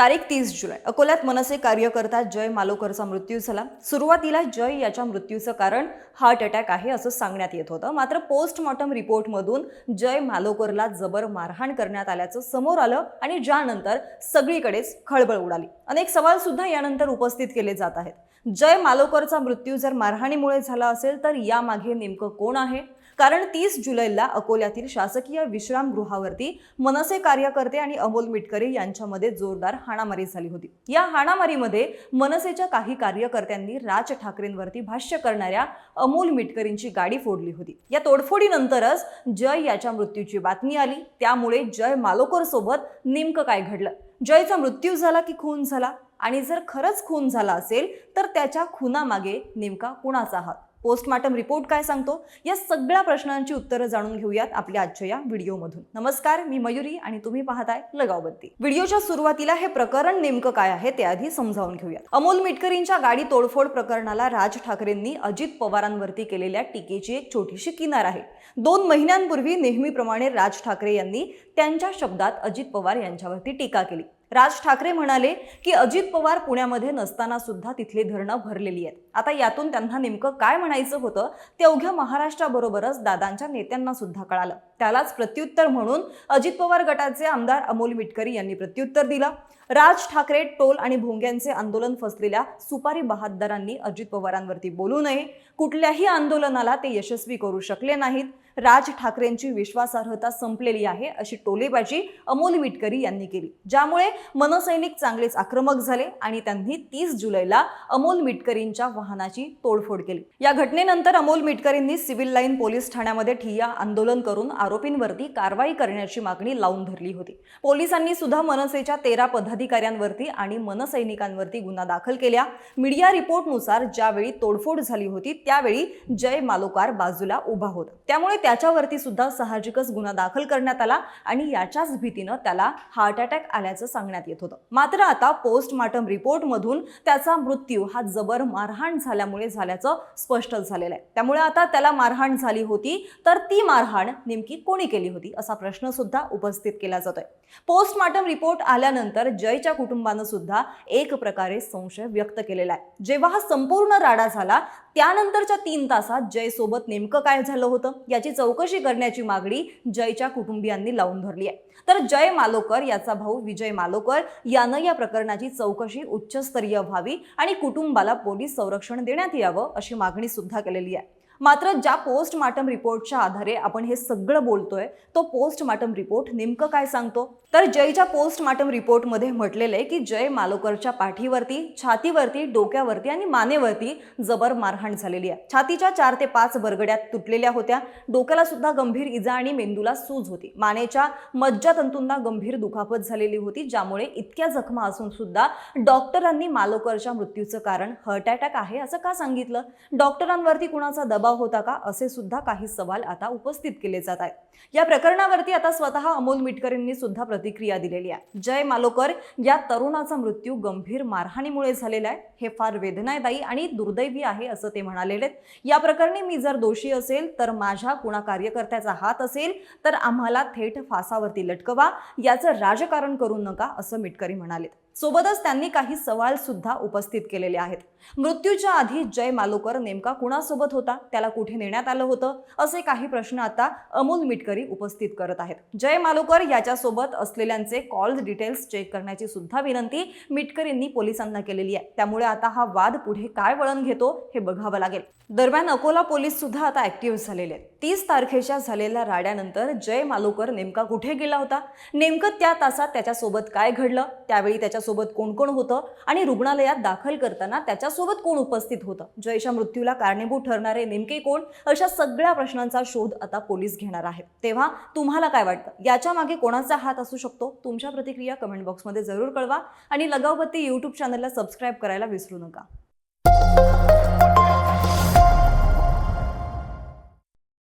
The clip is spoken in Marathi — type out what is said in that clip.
तारीख तीस जुलै. अकोल्यात मनसे कार्यकर्ता जय मालोकरचा मृत्यू झाला. सुरुवातीला जय याच्या मृत्यूचं कारण हार्ट अटॅक आहे असं सांगण्यात येत होतं. मात्र पोस्टमॉर्टम रिपोर्टमधून जय मालोकरला जबर मारहाण करण्यात आल्याचं समोर आलं आणि ज्यानंतर सगळीकडेच खळबळ उडाली. अनेक सवाल सुद्धा यानंतर उपस्थित केले जात आहेत. जय मालोकरचा मृत्यू जर मारहाणीमुळे झाला असेल तर यामागे नेमकं कोण आहे? कारण तीस जुलैला अकोल्यातील शासकीय विश्रामगृहावरती मनसे कार्यकर्ते आणि अमोल मिटकरे यांच्यामध्ये जोरदार हाणामारी झाली होती. या हाणामारीमध्ये मनसेच्या काही कार्यकर्त्यांनी राज ठाकरेंवरती भाष्य करणाऱ्या अमोल मिटकरींची गाडी फोडली होती. या तोडफोडीनंतरच जय याच्या मृत्यूची बातमी आली. त्यामुळे जय मालोकर सोबत नेमकं काय घडलं? जयचा मृत्यू झाला की खून झाला? आणि जर खरंच खून झाला असेल तर त्याच्या खुनामागे नेमका कुणाचा हात? पोस्टमार्टम रिपोर्ट काय सांगतो? या सगळ्या प्रश्नांची उत्तरं जाणून घेऊयात आपल्या आजच्या या व्हिडिओमधून. नमस्कार मी मयुरी आणि तुम्ही पाहताय लगावबत्ती व्हिडिओच्या सुरुवातीला हे प्रकरण नेमकं काय आहे ते आधी समजावून घेऊयात. अमोल मिटकरींच्या गाडी तोडफोड प्रकरणाला राज ठाकरेंनी अजित पवारांवरती केलेल्या टीकेची एक छोटीशी किनार आहे. दोन महिन्यांपूर्वी नेहमीप्रमाणे राज ठाकरे यांनी त्यांच्या शब्दात अजित पवार यांच्यावरती टीका केली. राज ठाकरे म्हणाले की अजित पवार पुण्यामध्ये नसताना सुद्धा तिथली धरणं भरलेली आहेत. आता यातून त्यांना नेमकं काय म्हणायचं होतं ते अवघ्या महाराष्ट्राबरोबरच दादांच्या नेत्यांना सुद्धा कळालं. त्यालाच प्रत्युत्तर म्हणून अजित पवार गटाचे आमदार अमोल मिटकरी यांनी प्रत्युत्तर दिलं. राज ठाकरे टोल आणि भोंग्यांचे आंदोलन फसलेल्या सुपारी बहादरांनी अजित पवारांवरती बोलू नये. कुठल्याही आंदोलनाला ते यशस्वी करू शकले नाहीत. राज ठाकरेंची विश्वासार्हता संपलेली आहे अशी टोलेबाजी अमोल मिटकरी यांनी केली. ज्यामुळे मनसैनिक चांगलेच आक्रमक झाले आणि त्यांनी तीस जुलैला अमोल मिटकरींच्या वाहनाची तोडफोड केली. या घटनेनंतर अमोल मिटकरींनी सिव्हिल लाईन पोलीस ठाण्यामध्ये ठिय्या आंदोलन करून आरोपींवरती कारवाई करण्याची मागणी लावून धरली होती. पोलिसांनी सुद्धा मनसेच्या तेरा पदाधिकाऱ्यांवरती आणि मनसैनिकांवरती गुन्हा दाखल केल्या. मीडिया रिपोर्टनुसार ज्यावेळी तोडफोड झाली होती त्यावेळी जय मालोकार बाजूला उभा होता. त्यामुळे त्या त्याच्यावरती सुद्धा साहजिकच गुन्हा दाखल करण्यात आला आणि याच्याच भीतीनं त्याला हार्ट अटॅक आल्याचं सांगण्यात येत होतं. मात्र आता पोस्टमार्टम रिपोर्टमधून त्याचा मृत्यू हा जबर मारहाण झाल्यामुळे झाल्याचं स्पष्ट झालेलं आहे. त्यामुळे आता त्याला मारहाण झाली होती तर ती मारहाण नेमकी कोणी केली होती असा प्रश्न सुद्धा उपस्थित केला जातोय. पोस्टमार्टम रिपोर्ट आल्यानंतर जयच्या कुटुंबानं सुद्धा एक प्रकारे संशय व्यक्त केलेला आहे. जेव्हा हा संपूर्ण राडा झाला त्यानंतरच्या तीन तासात जय सोबत नेमकं काय झालं होतं याची चौकशी करण्याची मागणी जयच्या कुटुंबियांनी लावून धरली आहे. तर जय मालोकर याचा भाऊ विजय मालोकर यानं या प्रकरणाची चौकशी उच्चस्तरीय व्हावी आणि कुटुंबाला पोलीस संरक्षण देण्यात यावं अशी मागणी सुद्धा केलेली आहे. मात्र ज्या पोस्टमार्टम रिपोर्टच्या आधारे आपण हे सगळं बोलतोय तो पोस्टमार्टम रिपोर्ट नेमकं काय सांगतो? तर जयच्या पोस्टमार्टम रिपोर्टमध्ये म्हटलेलं आहे की जय मालोकरच्या पाठीवरती छातीवरती डोक्यावरती आणि मानेवरती जबर मारहाण झालेली आहे. छातीच्या चार ते पाच बरगड्यात तुटलेल्या होत्या. डोक्याला सुद्धा गंभीर इजा आणि मेंदूला सूज होती. मानेच्या मज्जातंतूंना गंभीर दुखापत झालेली होती ज्यामुळे इतक्या जखमा असून सुद्धा डॉक्टरांनी मालोकरच्या मृत्यूचं कारण हार्ट अटॅक आहे असं का सांगितलं? डॉक्टरांवरती कुणाचा दबाव होता का? असे सुद्धा काही सवाल आता उपस्थित केले जात आहेत. या प्रकरणावरती आता स्वतः अमोल मिटकरींनी सुद्धा प्रतिक्रिया दिलेली आहे. जय मालोकर या तरुणाचा मृत्यू गंभीर मारहाणीमुळे झालेला आहे. हे फार वेदनादायी आणि दुर्दैवी आहे असं ते म्हणालेले आहेत. या प्रकरणी मी जर दोषी असेल तर माझ्या कुणा कार्यकर्त्याचा हात असेल तर आम्हाला थेट फासावरती लटकवा. याचं राजकारण करू नका असं मिटकरी म्हणालेत. सोबतच त्यांनी काही सवाल सुद्धा उपस्थित केलेले आहेत. मृत्यूच्या आधी जय मालोकर नेमका कुणासोबत होता? त्याला कुठे नेण्यात आलं होतं? असे काही प्रश्न आता अमोल मिटकरी उपस्थित करत आहेत. जय मालोकर याच्यासोबत असलेल्यांचे कॉल डिटेल्स चेक करण्याची सुद्धा विनंती मिटकरींनी पोलिसांना केलेली आहे. त्यामुळे आता हा वाद पुढे काय वळण घेतो हे बघावं लागेल. दरम्यान अकोला पोलीस सुद्धा आता ऍक्टिव्ह झालेले आहेत. तीस तारखेच्या झालेल्या राड्यानंतर जय मालोकर नेमका कुठे गेला होता? नेमकं त्या तासात त्याच्यासोबत काय घडलं? त्यावेळी त्याच्या त्याच्यासोबत कोण कोण होतं आणि रुग्णालयात दाखल करताना त्याच्यासोबत कोण उपस्थित होतं? जयच्या मृत्यूला कारणीभूत ठरणारे नेमके कोण? अशा सगळ्या प्रश्नांचा शोध आता पोलीस घेणार आहेत. तेव्हा तुम्हाला काय वाटतं? याच्या मागे कोणाचा हात असू शकतो? तुमच्या प्रतिक्रिया कमेंट बॉक्समध्ये जरूर कळवा आणि लगावबत्ती यूट्यूब चॅनलला सबस्क्राईब करायला विसरू नका.